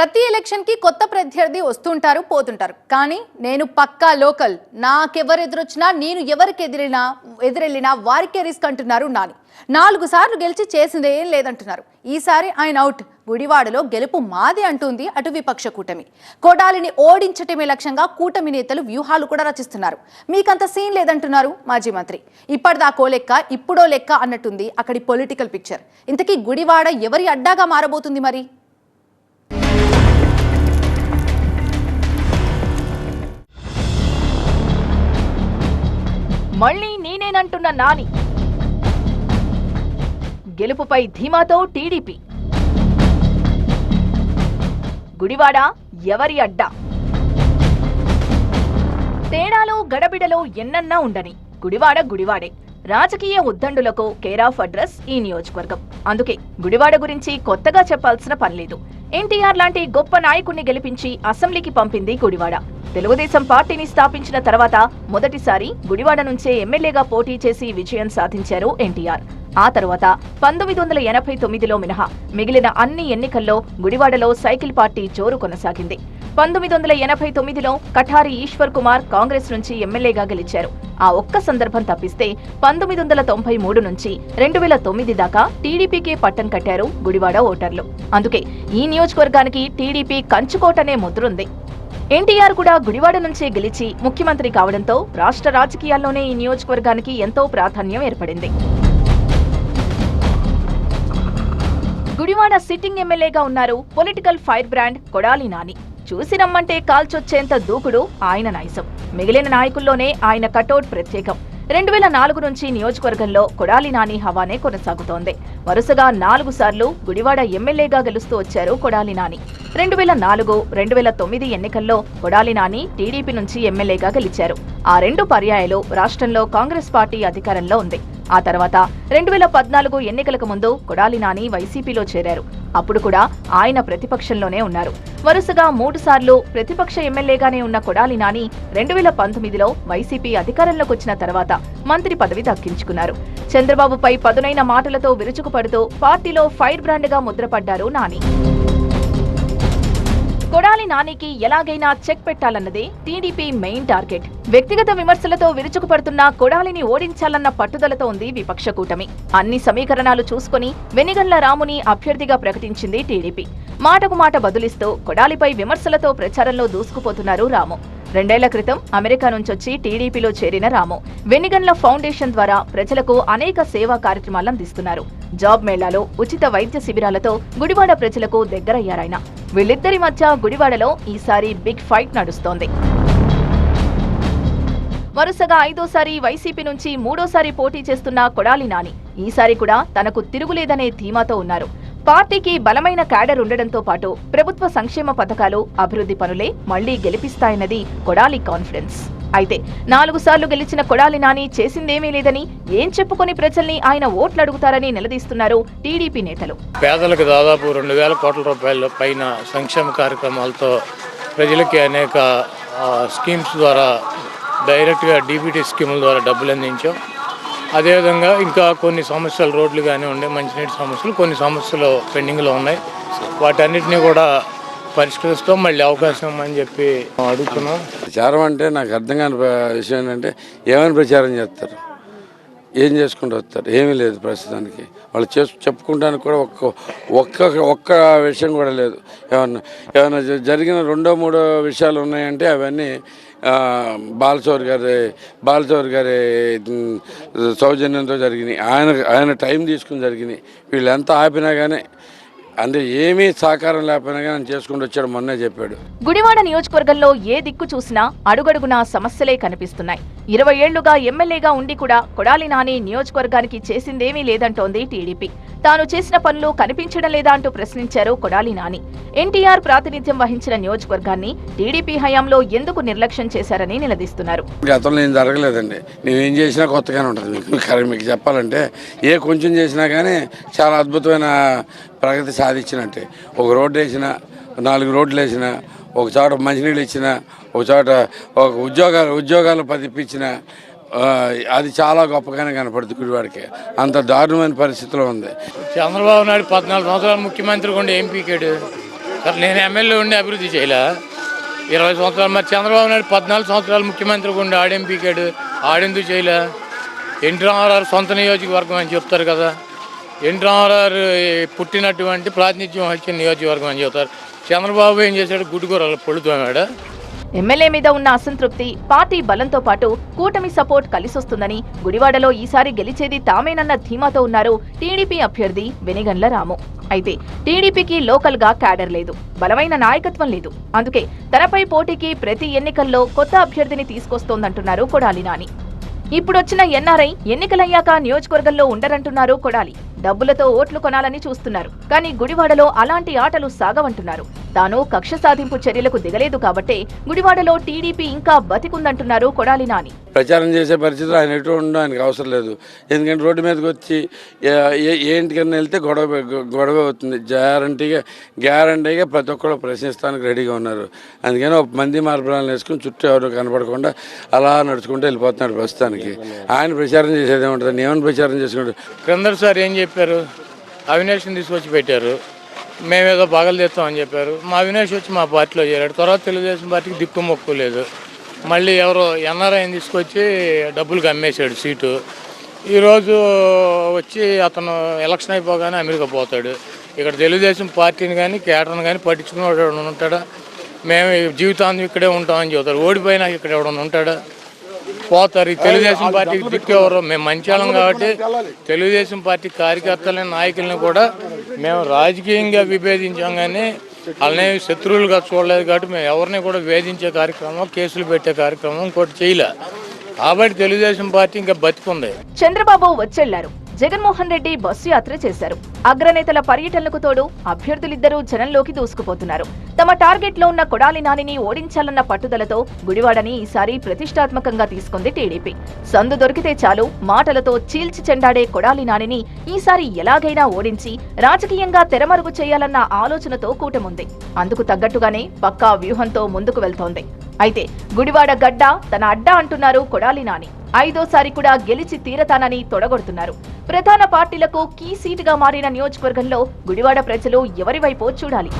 ప్రతి ఎలక్షన్కి కొత్త ప్రత్యర్థి వస్తుంటారు పోతుంటారు. కానీ నేను పక్కా లోకల్. నాకెవరు ఎదురొచ్చినా నేను ఎవరికి ఎదిరినా ఎదురెళ్ళినా వారికే రిస్క్ అంటున్నారు నాని. నాలుగు సార్లు గెలిచి చేసిందే ఏం లేదంటున్నారు. ఈసారి ఆయన అవుట్. గుడివాడలో గెలుపు మాది అంటుంది అటు విపక్ష కూటమి. కోడాలిని ఓడించటమే లక్ష్యంగా కూటమి నేతలు వ్యూహాలు కూడా రచిస్తున్నారు. మీకంత సీన్ లేదంటున్నారు మాజీ మంత్రి. ఇప్పటిదాకో లెక్క ఇప్పుడో లెక్క అన్నట్టుంది అక్కడి పొలిటికల్ పిక్చర్. ఇంతకీ గుడివాడ ఎవరి అడ్డాగా మారబోతుంది మరి? మళ్ళీ నేనేనంటున్న నాని. గెలుపుపై ధీమాతో టీడీపీ. గుడివాడ ఎవరి అడ్డా? తేడాలో గడబిడలో ఎన్నన్నా ఉండని గుడివాడ గుడివాడే. రాజకీయ ఉద్దండులకు కేర్ ఆఫ్ అడ్రస్ ఈ నియోజకవర్గం. అందుకే గుడివాడ గురించి కొత్తగా చెప్పాల్సిన పనిలేదు ఎన్టీఆర్ లాంటి గొప్ప నాయకుణ్ణి గెలిపించి అసెంబ్లీకి పంపింది గుడివాడ. తెలుగుదేశం పార్టీని స్థాపించిన తర్వాత మొదటిసారి గుడివాడ నుంచే ఎమ్మెల్యేగా పోటీ చేసి విజయం సాధించారు ఎన్టీఆర్. ఆ తర్వాత పంతొమ్మిది వందల ఎనభై తొమ్మిదిలో మినహా మిగిలిన అన్ని ఎన్నికల్లో గుడివాడలో సైకిల్ పార్టీ జోరు కొనసాగింది. పంతొమ్మిది వందల ఎనభై తొమ్మిదిలో కఠారి ఈశ్వర్ కుమార్ కాంగ్రెస్ నుంచి ఎమ్మెల్యేగా గెలిచారు. ఆ ఒక్క సందర్భం తప్పిస్తే పంతొమ్మిది వందల తొంభై మూడు నుంచి రెండు వేల తొమ్మిది దాకా టీడీపీకే పట్టం కట్టారు గుడివాడ ఓటర్లు. అందుకే ఈ నియోజకవర్గానికి టీడీపీ కంచుకోటనే ముద్రుంది ఎన్టీఆర్ కూడా గుడివాడ నుంచే గెలిచి ముఖ్యమంత్రి కావడంతో రాష్ట్ర రాజకీయాల్లోనే ఈ నియోజకవర్గానికి ఎంతో ప్రాధాన్యం ఏర్పడింది. గుడివాడ సిట్టింగ్ ఎమ్మెల్యేగా ఉన్నారు political fire brand Kodali Nani. చూసి రమ్మంటే కాల్చొచ్చేంత దూకుడు ఆయన నైజం మిగిలిన నాయకుల్లోనే ఆయన కటౌట్ ప్రత్యేకం. రెండు వేల నాలుగు నుంచి నియోజకవర్గంలో కొడాలి నాని హవానే కొనసాగుతోంది. వరుసగా నాలుగు సార్లు గుడివాడ ఎమ్మెల్యేగా గెలుస్తూ వచ్చారు కొడాలి నాని. రెండు వేల నాలుగు రెండు వేల తొమ్మిది ఎన్నికల్లో కొడాలి నాని టీడీపీ నుంచి ఎమ్మెల్యేగా గెలిచారు. ఆ రెండు పర్యాయాలు రాష్ట్రంలో కాంగ్రెస్ పార్టీ అధికారంలో ఉంది. ఆ తర్వాత రెండు వేల పద్నాలుగు ఎన్నికలకు ముందు కొడాలి నాని వైసీపీలో చేరారు. అప్పుడు కూడా ఆయన ప్రతిపక్షంలోనే ఉన్నారు. వరుసగా మూడు సార్లు ప్రతిపక్ష ఎమ్మెల్యేగానే ఉన్న కొడాలి నాని రెండు వేల పంతొమ్మిదిలో వైసీపీ అధికారంలోకి వచ్చిన తర్వాత మంత్రి పదవి దక్కించుకున్నారు. చంద్రబాబుపై పదునైన మాటలతో విరుచుకుపడుతూ పార్టీలో ఫైర్ బ్రాండ్గా ముద్రపడ్డారు నాని. కొడాలి నానికి ఎలాగైనా చెక్ పెట్టాలన్నదే టీడీపీ మెయిన్ టార్గెట్. వ్యక్తిగత విమర్శలతో విరుచుకుపడుతున్న కొడాలిని ఓడించాలన్న పట్టుదలతో ఉంది విపక్ష కూటమి. అన్ని సమీకరణాలు చూసుకుని వెనిగండ్ల రాముని అభ్యర్థిగా ప్రకటించింది టీడీపీ. మాటకు మాట బదులిస్తూ కొడాలిపై విమర్శలతో ప్రచారంలో దూసుకుపోతున్నారు రాము. రెండేళ్ళ క్రితం అమెరికా నుంచొచ్చి టీడీపీలో చేరిన రాము. వెనిగన్ల ఫౌండేషన్ ద్వారా ప్రజలకు అనేక సేవా కార్యక్రమాలు అందిస్తున్నారు. జాబ్ మేళాలో ఉచిత వైద్య శిబిరాలతో గుడివాడ ప్రజలకు దగ్గరయ్యారాయన. వీళ్ళిద్దరి మధ్య గుడివాడలో ఈసారి బిగ్ ఫైట్ నడుస్తోంది. వరుసగా ఐదోసారి వైసీపీ నుంచి మూడోసారి పోటీ చేస్తున్న కొడాలి నాని. ఈసారి కూడా తనకు తిరుగులేదనే ధీమాతో ఉన్నారు. పార్టీకి బలమైన క్యాడర్ ఉండడంతో పాటు ప్రభుత్వ సంక్షేమ పథకాలు అభివృద్ధి పనులే మళ్ళీ గెలిపిస్తాయన్నది కొడాలి కాన్ఫిడెన్స్. అయితే నాలుగు సార్లు గెలిచిన కొడాలి నాని చేసిందేమీ లేదని ఏం చెప్పుకొని ప్రజల్ని ఆయన ఓట్లు అడుగుతారని నిలదీస్తున్నారు టీడీపీ నేతలు. పేదలకు దాదాపు రెండు వేల కోట్ల రూపాయల పైన సంక్షేమ కార్యక్రమాలతో ప్రజలకి అనేక స్కీమ్స్ ద్వారా డైరెక్ట్గా డీబీటీ స్కీముల ద్వారా డబ్బులు అందించాం. అదేవిధంగా ఇంకా కొన్ని సమస్యలు రోడ్లు కానివ్వండి మంచినీటి సమస్యలు కొన్ని సమస్యలు పెండింగ్లో ఉన్నాయి. వాటన్నిటిని కూడా పరిష్కరిస్తాం మళ్ళీ అవకాశం అని చెప్పి అడుగుతున్నాం. ప్రచారం అంటే నాకు అర్థం కాని విషయం ఏంటంటే ఏమైనా ప్రచారం చేస్తారు? ఏం చేసుకుంటూ వస్తారు? ఏమీ లేదు ప్రస్తుతానికి. వాళ్ళు చేసు చెప్పుకుంటానికి కూడా ఒక్క ఒక్క ఒక్క విషయం కూడా లేదు. ఏమన్నా ఏమైనా జరిగిన రెండో మూడో విషయాలు ఉన్నాయంటే అవన్నీ ఆ, బాలచౌరి గారి బాలచౌరి గారి సౌజన్యంతో జరిగినాయి. ఆయన ఆయన టైం తీసుకుని జరిగినాయి. వీళ్ళు ఎంత ఆపినా కానీ అంటే ఏమీ సహకారం లేకపోయినా కానీ చేసుకుంటూ వచ్చాడు మొన్నే చెప్పాడు. గుడివాడ నియోజకవర్గంలో ఏ దిక్కు చూసినా అడుగడుగునా సమస్యలే కనిపిస్తున్నాయి. ఇరవై ఏళ్ళుగా ఎమ్మెల్యేగా ఉండి కూడా కొడాలి నాని నియోజకవర్గానికి చేసిందేమీ లేదంటోంది టీడీపీ. తాను చేసిన పనులు కనిపించడం లేదా అంటూ ప్రశ్నించారు కొడాలి నాని. ఎన్టీఆర్ ప్రాతినిధ్యం వహించిన నియోజకవర్గాన్ని టీడీపీ హయాంలో ఎందుకు నిర్లక్ష్యం చేశారని నిలదీస్తున్నారు. గతంలో ఏం జరగలేదండి. నేనేం చేసినా కొత్తగానే ఉంటుంది. మీకు మీకు చెప్పాలంటే ఏ కొంచెం చేసినా కానీ చాలా అద్భుతమైన ప్రగతి సాధించినట్టే. ఒక రోడ్డు వేసిన నాలుగు రోడ్లు వేసినా ఒక చోట మంచినీళ్ళు ఇచ్చిన ఒక చోట ఒక ఉద్యోగాలు ఉద్యోగాలు పదిప్పించిన అది చాలా గొప్పగానే కనపడుతుంది గుడివాడికి. అంత దారుణమైన పరిస్థితిలో ఉంది. చంద్రబాబు నాయుడు పద్నాలుగు సంవత్సరాలు ముఖ్యమంత్రి ఉండి ఏం పీకాడు నేను ఎమ్మెల్యే ఉండి అభివృద్ధి చేయలే? ఇరవై సంవత్సరాలు మరి చంద్రబాబు నాయుడు పద్నాలుగు సంవత్సరాలు ముఖ్యమంత్రి ఉండి ఆడేం పీకాడు ఆడెందుకు చేయలే? ఎన్టీ రామారావు సొంత నియోజకవర్గం అని చెప్తారు కదా. ఎన్టీఆర్ పుట్టినటువంటి ప్రాతినిధ్యం వచ్చిన నియోజకవర్గం అని చెబుతారు. చంద్రబాబు ఏం చేశాడు? గుడ్డుకూరలు పొడుతున్నాడు. ఎమ్మెల్యే మీద ఉన్న అసంతృప్తి పార్టీ బలంతో పాటు కూటమి సపోర్ట్ కలిసొస్తుందని గుడివాడలో ఈసారి గెలిచేది తామేనన్న ధీమాతో ఉన్నారు టీడీపీ అభ్యర్థి వెనిగండ్ల రాము. అయితే టీడీపీకి లోకల్గా క్యాడర్ లేదు బలమైన నాయకత్వం లేదు. అందుకే తనపై పోటీకి ప్రతి ఎన్నికల్లో కొత్త అభ్యర్థిని తీసుకొస్తోందంటున్నారు కొడాలి నాని. ఇప్పుడొచ్చిన ఎన్ఆర్ఐ ఎన్నికలయ్యాక నియోజకవర్గంలో ఉండరంటున్నారు కొడాలి. డబ్బులతో ఓట్లు కొనాలని చూస్తున్నారు. కానీ గుడివాడలో అలాంటి ఆటలు సాగవంటున్నారు. తాను కక్ష సాధింపు చర్యలకు దిగలేదు కాబట్టే గుడివాడలో టీడీపీ ఇంకా బతికుందంటున్నారు కొడాలి నాని. ప్రచారం చేసే పరిస్థితులు ఆయన ఎటు ఉండడం ఆయనకు అవసరం లేదు. ఎందుకంటే రోడ్డు మీదకి వచ్చి ఏ- ఇంటికన్నా వెళ్తే గొడవ గొడవ అవుతుంది. గ్యారంటీగా గ్యారంటీగా ప్రతి ఒక్కరు ప్రశ్నిస్తానికి రెడీగా ఉన్నారు. అందుకని ఒక మంది మార్పులను వేసుకుని చుట్టూ ఎవరు కనపడకుండా అలా నడుచుకుంటూ వెళ్ళిపోతున్నాడు ప్రస్తుతానికి. ఆయన ప్రచారం చేసేది ఏముంటుంది? ఏమైనా ప్రచారం చేసుకుంటారు క్రిందటి సార్ ఏం చెప్పారు? అవినాష్ని తీసుకొచ్చి పెట్టారు. మేమేదో పగలు తెస్తామని చెప్పారు. మా అవినాష్ వచ్చి మా పార్టీలో చేరాడు. తర్వాత తెలుగుదేశం పార్టీకి దిక్కు మొక్కు లేదు. మళ్ళీ ఎవరో ఎన్ఆర్ఐని తీసుకొచ్చి డబ్బులకు అమ్మేశాడు సీటు. ఈరోజు వచ్చి అతను ఎలక్షన్ అయిపోగానే అమెరికా పోతాడు. ఇక్కడ తెలుగుదేశం పార్టీని కానీ కేటర్ని కానీ పట్టించుకుని ఉంటాడా? మేము జీవితాంతం ఇక్కడే ఉంటామని చెబుతారు ఓడిపోయినా ఇక్కడ ఎవడన్నా ఉంటాడా? పోతారు. ఈ తెలుగుదేశం పార్టీకి దిక్కు ఎవరు? మేము మంచాలం కాబట్టి తెలుగుదేశం పార్టీ కార్యకర్తలని నాయకుల్ని కూడా మేము రాజకీయంగా విభేదించాం కానీ వాళ్ళని శత్రువులుగా చూడలేదు కాబట్టి మేము ఎవరిని కూడా వేధించే కార్యక్రమం కేసులు పెట్టే కార్యక్రమం ఇంకోటి చేయలే. కాబట్టి తెలుగుదేశం పార్టీ ఇంకా బతికుంది. చంద్రబాబు వచ్చెళ్ళారు జగన్మోహన్ రెడ్డి బస్సు యాత్ర చేశారు. అగ్రనేతల పర్యటనలకు తోడు అభ్యర్థులిద్దరూ జనంలోకి దూసుకుపోతున్నారు. తమ టార్గెట్లో ఉన్న కొడాలి నానిని ఓడించాలన్న పట్టుదలతో గుడివాడని ఈసారి ప్రతిష్టాత్మకంగా తీసుకుంది టీడీపీ. సందు దొరికితే చాలు మాటలతో చీల్చి చెండాడే కొడాలి నానిని ఈసారి ఎలాగైనా ఓడించి రాజకీయంగా తెరమరుగు చేయాలన్న ఆలోచనతో కూటముంది. అందుకు తగ్గట్టుగానే పక్కా వ్యూహంతో ముందుకు వెళ్తోంది. అయితే గుడివాడ గడ్డ తన అడ్డా అంటున్నారు కొడాలి నాని. ఐదోసారి కూడా గెలిచి తీరతానని తొడగొడుతున్నారు. ప్రధాన పార్టీలకు కీ సీటుగా మారిన నియోజకవర్గంలో గుడివాడ ప్రజలు ఎవరివైపో చూడాలి.